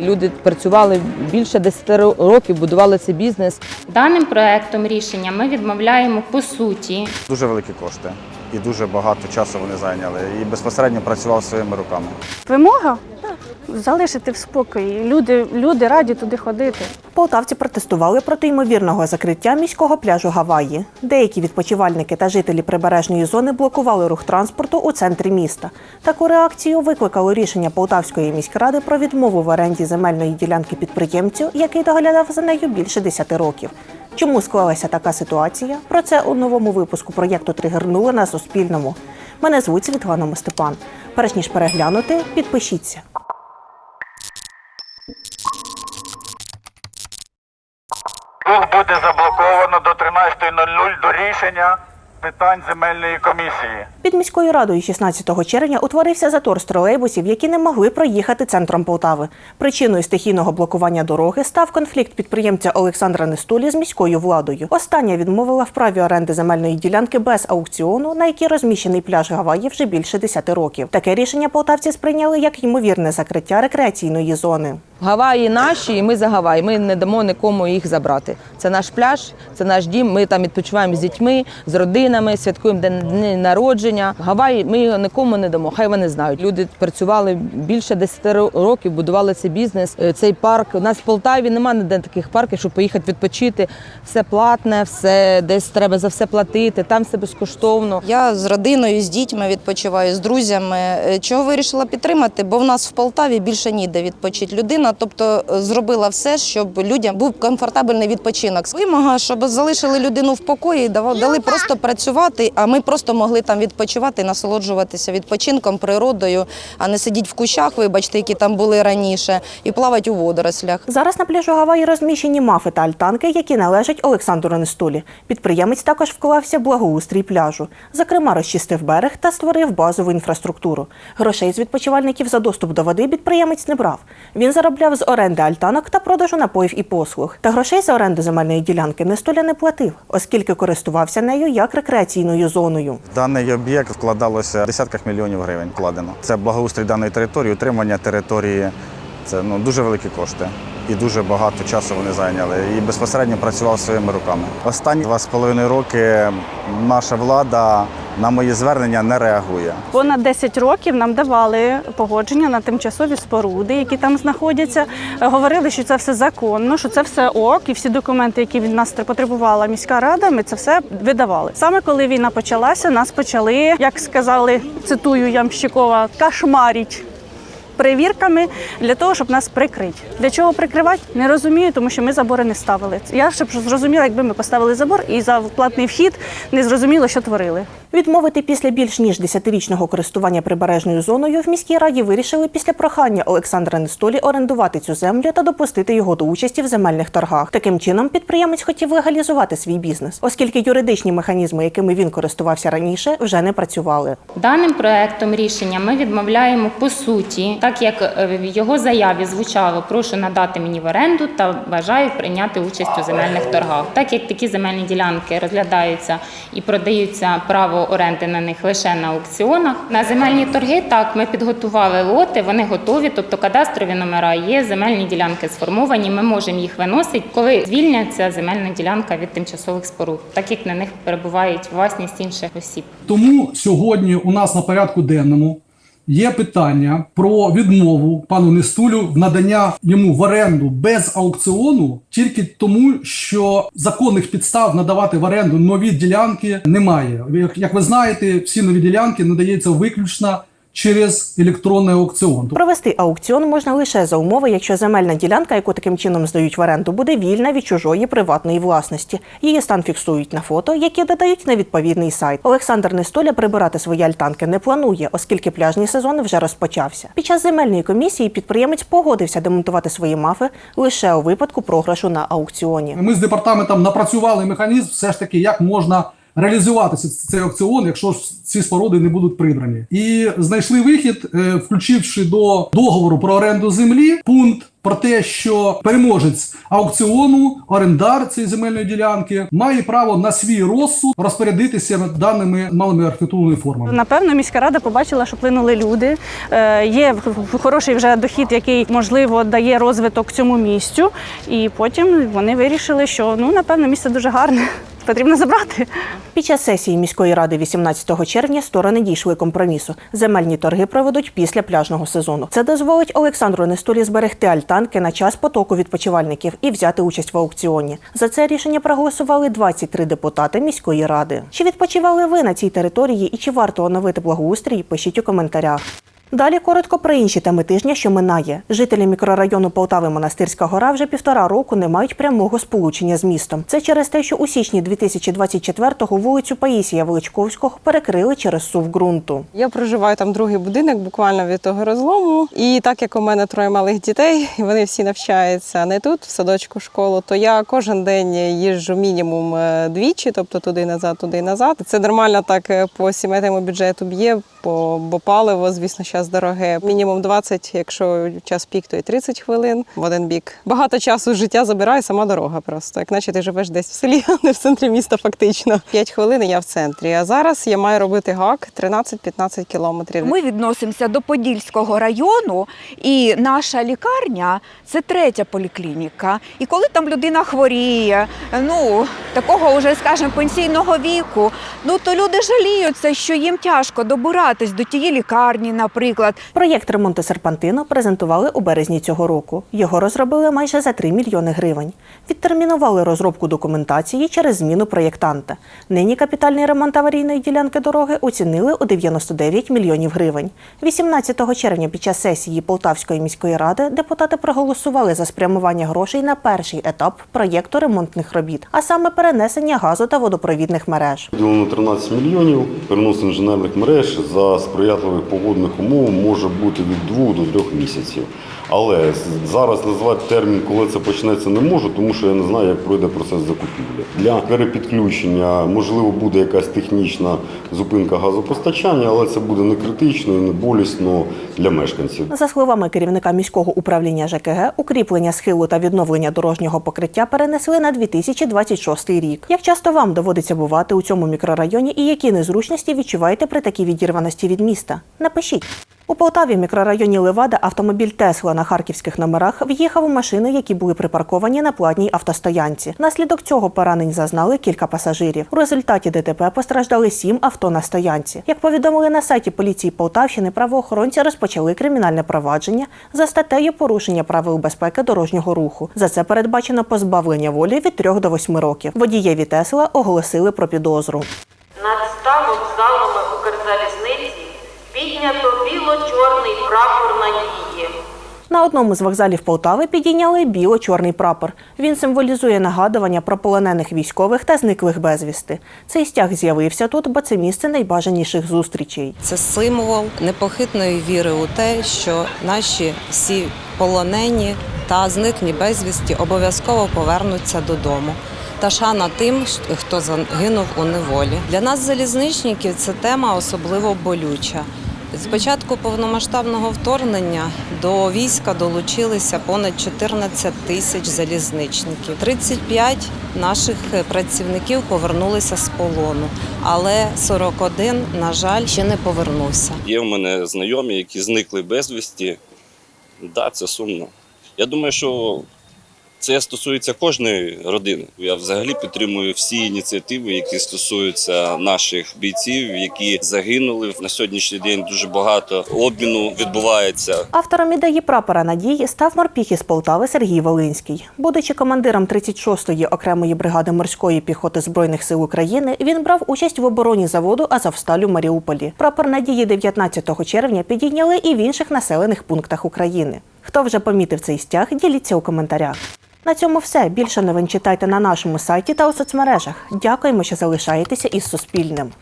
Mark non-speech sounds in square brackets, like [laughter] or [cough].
Люди працювали більше 10 років, будували цей бізнес. Даним проектом рішення ми відмовляємо по суті Дуже великі кошти і дуже багато часу вони зайняли. І безпосередньо працював своїми руками. Вимога залишити в спокої. Люди, люди раді туди ходити. Полтавці протестували проти ймовірного закриття міського пляжу Гаваї. Деякі відпочивальники та жителі прибережної зони блокували рух транспорту у центрі міста. Таку реакцію викликало рішення Полтавської міськради про відмову в оренді земельної ділянки підприємцю, який доглядав за нею більше 10 років. Чому склалася така ситуація? Про це у новому випуску проєкту Тригернули на Суспільному. Мене звуть Світлана Мостепан. Перш ніж переглянути, підпишіться. Рух буде заблоковано до 13.00 до рішення питань земельної комісії. Під міською радою 16 червня утворився затор з тролейбусів, які не могли проїхати центром Полтави. Причиною стихійного блокування дороги став конфлікт підприємця Олександра Нестулі з міською владою. Остання відмовила в праві оренди земельної ділянки без аукціону, на якій розміщений пляж Гаваї вже більше 10 років. Таке рішення полтавці сприйняли як ймовірне закриття рекреаційної зони. Гаваї наші, і ми за Гаваї. Ми не дамо нікому їх забрати. Це наш пляж, це наш дім. Ми там відпочиваємо з дітьми, з родинами, святкуємо день народження. Гаваї ми його нікому не дамо. Хай вони знають. Люди працювали більше 10 років, будували цей бізнес, е, цей парк. У нас в Полтаві немає ніде таких парків, щоб поїхати відпочити. Все платне, все десь треба за все платити. Там все безкоштовно. Я з родиною, з дітьми відпочиваю, з друзями. Е, Чого вирішила підтримати? Бо в нас в Полтаві більше ніде відпочити. Людина, тобто е, зробила все, щоб людям був комфортабельний відпочинок. Вимога, щоб залишили людину в покої, дали просто працювати, а ми просто могли там відпочивати, насолоджуватися відпочинком, природою, а не сидіти в кущах, вибачте, які там були раніше, і плавати у водорослях. Зараз на пляжу Гаваї розміщені мафи та альтанки, які належать Олександру Нестулі. Підприємець також вклався в благоустрій пляжу. Зокрема, розчистив берег та створив базову інфраструктуру. Грошей з відпочивальників за доступ до води підприємець не брав. Він заробляв з оренди альтанок та продажу напоїв і послуг. Та грошей за оренду земельної ділянки Нестуля не платив, оскільки користувався нею як рекреаційною зоною. Даний об'єкт вкладалося в десятках мільйонів гривень вкладено. Це благоустрій даної території, утримання території. Це ну дуже великі кошти. І дуже багато часу вони зайняли. І безпосередньо працював своїми руками. Останні два з половиною роки наша влада на мої звернення не реагує. Понад 10 років нам давали погодження на тимчасові споруди, які там знаходяться. Говорили, що це все законно, що це все ок, і всі документи, які від нас потребувала міська рада, ми це все видавали. Саме коли війна почалася, нас почали, як сказали, цитую Ямщикова, кошмарить. Перевірками для того, щоб нас прикрити. Для чого прикривати? Не розумію, тому що ми забори не ставили. Я щоб зрозуміла, якби ми поставили забор і за платний вхід не зрозуміло, що творили. Відмовити після більш ніж 10-річного користування прибережною зоною в міській раді вирішили після прохання Олександра Нестолі орендувати цю землю та допустити його до участі в земельних торгах. Таким чином, підприємець хотів легалізувати свій бізнес, оскільки юридичні механізми, якими він користувався раніше, вже не працювали. Даним проектом рішення ми відмовляємо по суті, так як е, в його заяві звучало, прошу надати мені в оренду та бажаю прийняти участь у земельних торгах. Так як такі земельні ділянки розглядаються і продаються право оренди на них лише на аукціонах. На земельні торги так ми підготували лоти, вони готові, тобто кадастрові номера є, земельні ділянки сформовані. Ми можемо їх виносити, коли звільняться земельна ділянка від тимчасових споруд, так як на них перебувають власність інших осіб. Тому сьогодні у нас на порядку денному є питання про відмову пану Нестулю в надання йому в оренду без аукціону, тільки тому, що законних підстав надавати в оренду нові ділянки немає. Як- ви знаєте, всі нові ділянки надаються виключно через електронний аукціон. Провести аукціон можна лише за умови, якщо земельна ділянка, яку таким чином здають в оренду, буде вільна від чужої приватної власності. Її стан фіксують на фото, які додають на відповідний сайт. Олександр Нестоля прибирати свої альтанки не планує, оскільки пляжний сезон вже розпочався. Під час земельної комісії підприємець погодився демонтувати свої мафи лише у випадку програшу на аукціоні. Ми з департаментом напрацювали механізм, все ж таки, як можна реалізуватися цей аукціон, якщо ці споруди не будуть прибрані. І знайшли вихід, е, включивши до договору про оренду землі пункт. Про те, що переможець аукціону, орендар цієї земельної ділянки, має право на свій розсуд розпорядитися даними малими архітектурними формами. Напевно, міська рада побачила, що плинули люди. Е, Є хороший вже дохід, який можливо дає розвиток цьому місцю. І потім вони вирішили, що ну напевно місце дуже гарне. Потрібно забрати. Під час сесії міської ради 18 червня сторони дійшли компромісу. Земельні торги проведуть після пляжного сезону. Це дозволить Олександру Нестулі зберегти альтанки на час потоку відпочивальників і взяти участь в аукціоні. За це рішення проголосували 23 депутати міської ради. Чи відпочивали ви на цій території і чи варто оновити благоустрій? Пишіть у коментарях. Далі коротко про інші теми тижня, що минає. Жителі мікрорайону Полтави Монастирська гора вже півтора року не мають прямого сполучення з містом. Це через те, що у січні 2024-го вулицю Паїсія Величковського перекрили через сув ґрунту. Я проживаю там другий будинок, буквально від того розлому. І так як у мене троє малих дітей, і [laughs] вони всі навчаються не тут, в садочку, школу, то я кожен день їжджу мінімум е, двічі, тобто туди назад, туди назад. Це нормально так е, по сімейному бюджету б'є, бо, паливо, звісно, зараз дороге. Мінімум 20, якщо час пік, то і 30 хвилин в один бік. Багато часу життя забирає сама дорога просто. Як наче ти живеш десь в селі, [laughs] а не в центрі міста, фактично. 5 хвилин і я в центрі. А зараз я маю робити гак 13-15 кілометрів. Ми відносимося до Подільського району, і наша лікарня це третя поліклініка. І коли там людина хворіє, ну такого вже, скажімо, пенсійного віку, ну то люди жаліються, що їм тяжко добиратись до тієї лікарні, наприклад. Проєкт ремонту серпантину презентували у березні цього року. Його розробили майже за 3 мільйони гривень. Відтермінували розробку документації через зміну проєктанта. Нині капітальний ремонт аварійної ділянки дороги оцінили у 99 мільйонів гривень. 18 червня під час сесії Полтавської міської ради депутати проголосували за спрямування грошей на перший етап проєкту ремонтних робіт, а саме перенесення газу та водопровідних мереж. Виділено 13 мільйонів. Перенос інженерних мереж за сприятливих погодних умов може бути від 2 до 3 місяців. Але зараз назвати термін, коли це почнеться, не можу, тому що я не знаю, як пройде процес закупівлі. Для перепідключення можливо буде якась технічна зупинка газопостачання, але це буде не критично і не болісно для мешканців. За словами керівника міського управління ЖКГ, укріплення схилу та відновлення дорожнього покриття перенесли на 2026 рік. Як часто вам доводиться бувати у цьому мікрорайоні і які незручності відчуваєте при такій відірваності від міста? Напишіть. У Полтаві, мікрорайоні Левада, автомобіль Тесла на харківських номерах в'їхав у машини, які були припарковані на платній автостоянці. Наслідок цього поранень зазнали кілька пасажирів. У результаті ДТП постраждали сім авто на стоянці. Як повідомили на сайті поліції Полтавщини, правоохоронці розпочали кримінальне провадження за статтею порушення правил безпеки дорожнього руху. За це передбачено позбавлення волі від 3 до 8 років. Водієві Тесла оголосили про підозру. Над ста вокзалами Укрзалізниці піднято біло-чорний прапор надії. На одному з вокзалів Полтави підійняли біло-чорний прапор. Він символізує нагадування про полонених військових та зниклих безвісти. Цей стяг з'явився тут, бо це місце найбажаніших зустрічей. Це символ непохитної віри у те, що наші всі полонені та зниклі безвісті обов'язково повернуться додому. Та шана тим, хто загинув у неволі. Для нас, залізничників, ця тема особливо болюча. З початку повномасштабного вторгнення до війська долучилися понад 14 тисяч залізничників. 35 наших працівників повернулися з полону, але 41, на жаль, ще не повернувся. Є в мене знайомі, які зникли безвісті. Да, це сумно. Я думаю, що це стосується кожної родини. Я взагалі підтримую всі ініціативи, які стосуються наших бійців, які загинули. На сьогоднішній день дуже багато обміну відбувається. Автором ідеї прапора надії став морпіх із Полтави Сергій Волинський. Будучи командиром 36-ї окремої бригади морської піхоти збройних сил України, він брав участь в обороні заводу Азовсталь у Маріуполі. Прапор надії 19 червня підійняли і в інших населених пунктах України. Хто вже помітив цей стяг, діліться у коментарях. На цьому все. Більше новин читайте на нашому сайті та у соцмережах. Дякуємо, що залишаєтеся із Суспільним.